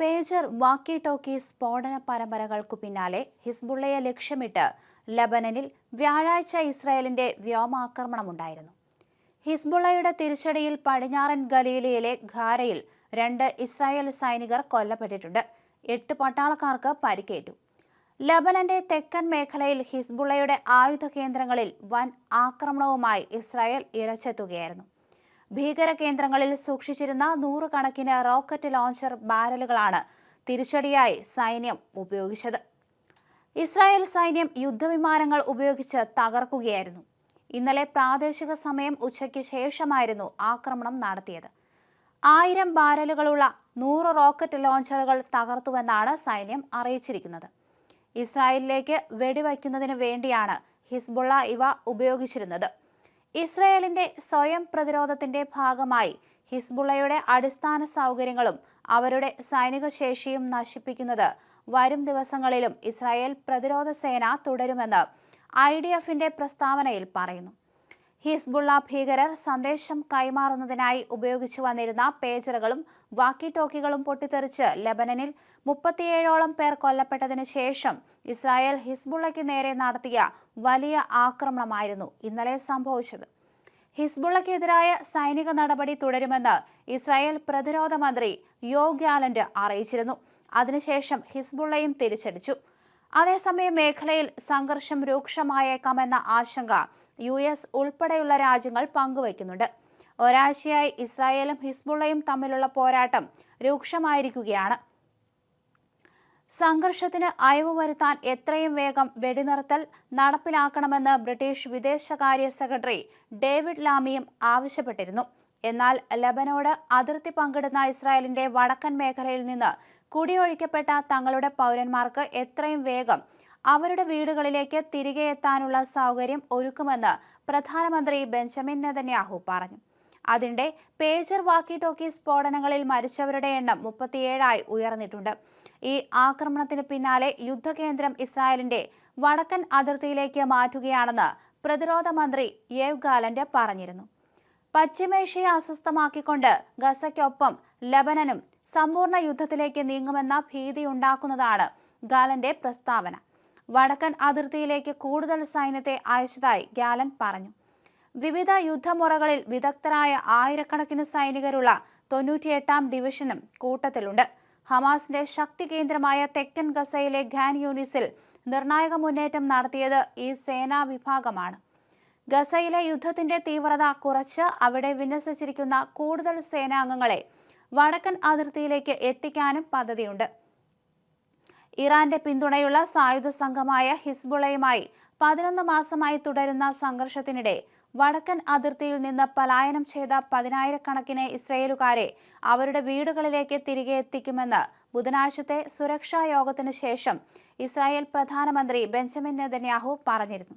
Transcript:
Pager വാക്കി talkie സ്ഫോടന പരമ്പരകൾക്കു പിന്നാലെ ഹിസ്ബുള്ളയെ ലക്ഷ്യമിട്ട് ലബനനിൽ വ്യാഴാഴ്ച ഇസ്രായേലിന്റെ വ്യോമാക്രമണമുണ്ടായിരുന്നു. ഹിസ്ബുള്ളയുടെ തിരിച്ചടിയിൽ പടിഞ്ഞാറൻ ഗലീലയിലെ ഖാരയിൽ രണ്ട് ഇസ്രായേൽ സൈനികർ കൊല്ലപ്പെട്ടിട്ടുണ്ട്. എട്ട് പട്ടാളക്കാർക്ക് പരിക്കേറ്റു. ലബനന്റെ തെക്കൻ മേഖലയിൽ ഹിസ്ബുള്ളയുടെ ആയുധ കേന്ദ്രങ്ങളിൽ വൻ ആക്രമണവുമായി ഇസ്രായേൽ ഇരച്ചെത്തുകയായിരുന്നു. ഭീകര കേന്ദ്രങ്ങളിൽ സൂക്ഷിച്ചിരുന്ന നൂറുകണക്കിന് റോക്കറ്റ് ലോഞ്ചർ ബാരലുകളാണ് തിരിച്ചടിയായി സൈന്യം ഉപയോഗിച്ചത്. ഇസ്രായേൽ സൈന്യം യുദ്ധവിമാനങ്ങൾ ഉപയോഗിച്ച് തകർക്കുകയായിരുന്നു. ഇന്നലെ പ്രാദേശിക സമയം ഉച്ചയ്ക്ക് ശേഷമായിരുന്നു ആക്രമണം നടത്തിയത്. ആയിരം ബാരലുകളുള്ള നൂറ് റോക്കറ്റ് ലോഞ്ചറുകൾ തകർത്തുവെന്നാണ് സൈന്യം അറിയിച്ചിരിക്കുന്നത്. ഇസ്രായേലിലേക്ക് വെടിവയ്ക്കുന്നതിന് വേണ്ടിയാണ് ഹിസ്ബുള്ള ഇവ ഉപയോഗിച്ചിരുന്നത്. ഇസ്രയേലിന്റെ സ്വയം പ്രതിരോധത്തിന്റെ ഭാഗമായി ഹിസ്ബുള്ളയുടെ അടിസ്ഥാന സൗകര്യങ്ങളും അവരുടെ സൈനിക ശേഷിയും നശിപ്പിക്കുന്നത് വരും ദിവസങ്ങളിലും ഇസ്രായേൽ പ്രതിരോധ സേന തുടരുമെന്ന് ഐ ഡി എഫിന്റെ പ്രസ്താവനയിൽ പറയുന്നു. ഹിസ്ബുള്ള ഭീകരർ സന്ദേശം കൈമാറുന്നതിനായി ഉപയോഗിച്ചു വന്നിരുന്ന പേജറുകളും വാക്കി ടോക്കികളും പൊട്ടിത്തെറിച്ച് ലബനനിൽ മുപ്പത്തിയേഴോളം പേർ കൊല്ലപ്പെട്ടതിന് ശേഷം ഇസ്രായേൽ ഹിസ്ബുള്ളയ്ക്ക് നേരെ നടത്തിയ വലിയ ആക്രമണമായിരുന്നു ഇന്നലെ സംഭവിച്ചത്. ഹിസ്ബുള്ളയ്ക്കെതിരായ സൈനിക നടപടി തുടരുമെന്ന് ഇസ്രായേൽ പ്രതിരോധ മന്ത്രി യോ ഗ്യാലന്റ് അറിയിച്ചിരുന്നു. അതിനുശേഷം ഹിസ്ബുള്ളയും തിരിച്ചടിച്ചു. അതേസമയം മേഖലയിൽ സംഘർഷം രൂക്ഷമായേക്കാമെന്ന ആശങ്ക യു എസ് ഉൾപ്പെടെയുള്ള രാജ്യങ്ങൾ പങ്കുവയ്ക്കുന്നുണ്ട്. ഒരാഴ്ചയായി ഇസ്രായേലും ഹിസ്ബുള്ളയും തമ്മിലുള്ള പോരാട്ടം രൂക്ഷമായിരിക്കുകയാണ്. സംഘർഷത്തിന് അയവ് വരുത്താൻ എത്രയും വേഗം വെടിനിർത്തൽ നടപ്പിലാക്കണമെന്ന് ബ്രിട്ടീഷ് വിദേശകാര്യ സെക്രട്ടറി ഡേവിഡ് ലാമിയും ആവശ്യപ്പെട്ടിരുന്നു. എന്നാൽ ലബനോട് അതിർത്തി പങ്കിടുന്ന ഇസ്രായേലിന്റെ വടക്കൻ മേഖലയിൽ നിന്ന് കുടിയൊഴിക്കപ്പെട്ട തങ്ങളുടെ പൗരന്മാർക്ക് എത്രയും വേഗം അവരുടെ വീടുകളിലേക്ക് തിരികെ എത്താനുള്ള സൗകര്യം ഒരുക്കുമെന്ന് പ്രധാനമന്ത്രി ബെഞ്ചമിൻ നെതന്യാഹു പറഞ്ഞു. അതിന്റെ പേജർ വാക്കി ടോക്കി സ്ഫോടനങ്ങളിൽ മരിച്ചവരുടെ എണ്ണം മുപ്പത്തിയേഴായി ഉയർന്നിട്ടുണ്ട്. ഈ ആക്രമണത്തിന് പിന്നാലെ യുദ്ധകേന്ദ്രം ഇസ്രായേലിന്റെ വടക്കൻ അതിർത്തിയിലേക്ക് മാറ്റുകയാണെന്ന് പ്രതിരോധ മന്ത്രി യേവ് ഗാലന്റ് പറഞ്ഞിരുന്നു. പശ്ചിമേഷ്യയെ അസ്വസ്ഥമാക്കിക്കൊണ്ട് ഗസയ്ക്കൊപ്പം ലബനനും സമ്പൂർണ യുദ്ധത്തിലേക്ക് നീങ്ങുമെന്ന ഭീതിയുണ്ടാക്കുന്നതാണ് ഗാലന്റെ പ്രസ്താവന. വടക്കൻ അതിർത്തിയിലേക്ക് കൂടുതൽ സൈന്യത്തെ അയച്ചതായി ഗാലൻ പറഞ്ഞു. വിവിധ യുദ്ധമുറകളിൽ വിദഗ്ധരായ ആയിരക്കണക്കിന് സൈനികരുള്ള തൊണ്ണൂറ്റിയെട്ടാം ഡിവിഷനും കൂട്ടത്തിലുണ്ട്. ഹമാസിന്റെ ശക്തി കേന്ദ്രമായ തെക്കൻ ഗസയിലെ ഖാൻ യൂണിസിൽ നിർണായക മുന്നേറ്റം നടത്തിയത് ഈ സേനാ വിഭാഗമാണ്. ഗസയിലെ യുദ്ധത്തിന്റെ തീവ്രത കുറച്ച് അവിടെ വിന്യസിച്ചിരിക്കുന്ന കൂടുതൽ സേനാംഗങ്ങളെ വടക്കൻ അതിർത്തിയിലേക്ക് എത്തിക്കാനും പദ്ധതിയുണ്ട്. ഇറാന്റെ പിന്തുണയുള്ള സായുധ സംഘമായ ഹിസ്ബുളയുമായി പതിനൊന്ന് മാസമായി തുടരുന്ന സംഘർഷത്തിനിടെ വടക്കൻ അതിർത്തിയിൽ നിന്ന് പലായനം ചെയ്ത പതിനായിരക്കണക്കിന് ഇസ്രയേലുകാരെ അവരുടെ വീടുകളിലേക്ക് തിരികെ എത്തിക്കുമെന്ന് ബുധനാഴ്ചത്തെ സുരക്ഷാ യോഗത്തിന് ശേഷം ഇസ്രായേൽ പ്രധാനമന്ത്രി ബെഞ്ചമിൻ നെതന്യാഹു പറഞ്ഞിരുന്നു.